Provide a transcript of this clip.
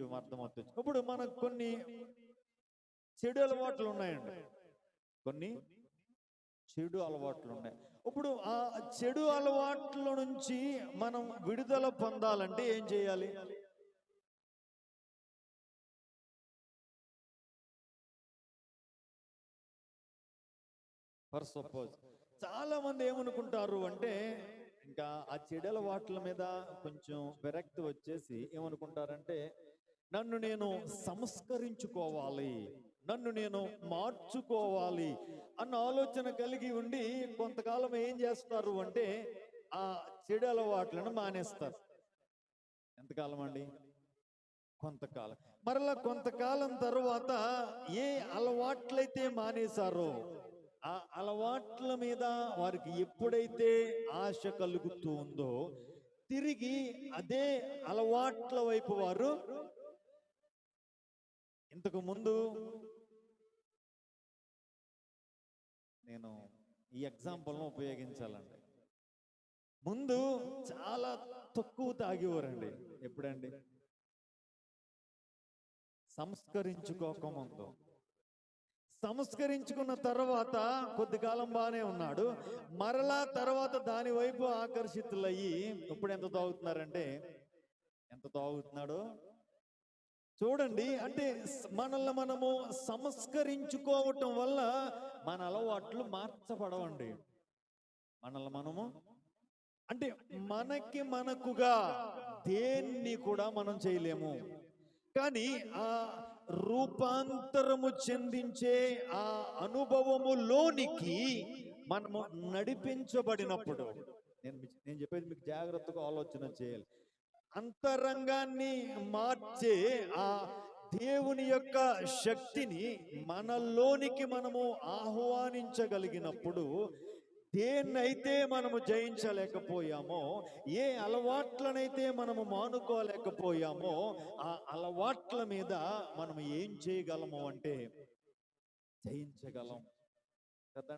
కొంచెం అర్థమవుతుంది. ఇప్పుడు మనకు కొన్ని చెడు అలవాట్లు ఉన్నాయండి. కొన్ని చెడు అలవాట్లు ఉన్నాయి. ఇప్పుడు ఆ చెడు అలవాట్ల నుంచి మనం విడుదల పొందాలంటే ఏం చేయాలి? ఫర్ సపోజ్ చాలా మంది ఏమనుకుంటారు అంటే ఇంకా ఆ చెడు అలవాట్ల మీద కొంచెం విరక్తి వచ్చేసి ఏమనుకుంటారంటే నన్ను నేను సంస్కరించుకోవాలి. నన్ను నేను మార్చుకోవాలి అన్న ఆలోచన కలిగి ఉండి కొంతకాలం ఏం చేస్తారు అంటే ఆ చెడు అలవాట్లను మానేస్తారు. ఎంతకాలం అండి? కొంతకాలం. మరలా కొంతకాలం తర్వాత ఏ అలవాట్లయితే మానేశారో ఆ అలవాట్ల మీద వారికి ఎప్పుడైతే ఆశ కలుగుతూ ఉందో తిరిగి అదే అలవాట్ల వైపు వారు ఇంతకు ముందు నేను ఈ ఎగ్జాంపుల్ను ఉపయోగించాలండి. ముందు చాలా తక్కువ తాగేవారండి ఎప్పుడండి? సంస్కరించుకోకముందు. సంస్కరించుకున్న తర్వాత కొద్ది కాలం బాగానే ఉన్నాడు. మరలా తర్వాత దాని వైపు ఆకర్షితులయ్యి ఇప్పుడు ఎంత తాగుతున్నారంటే ఎంత తాగుతున్నాడో? చూడండి అంటే మనల్ని మనము సంస్కరించుకోవటం వల్ల మన అలవాట్లు మార్చబడవండి. మనల్ని మనము అంటే మనకి మనకుగా దేన్ని కూడా మనం చేయలేము. కానీ ఆ రూపాంతరము చెందించే ఆ అనుభవములోనికి మనము నడిపించబడినప్పుడు నేను నేను చెప్పేది మీకు జాగ్రత్తగా ఆలోచన చేయాలి. అంతరంగాన్ని మార్చే ఆ దేవుని యొక్క శక్తిని మనలోనికి మనము ఆహ్వానించగలిగినప్పుడు దేన్నైతే మనము జయించలేకపోయామో ఏ అలవాట్లనైతే మనము మానుకోలేకపోయామో ఆ అలవాట్ల మీద మనం ఏం చేయగలము అంటే జయించగలం. కదా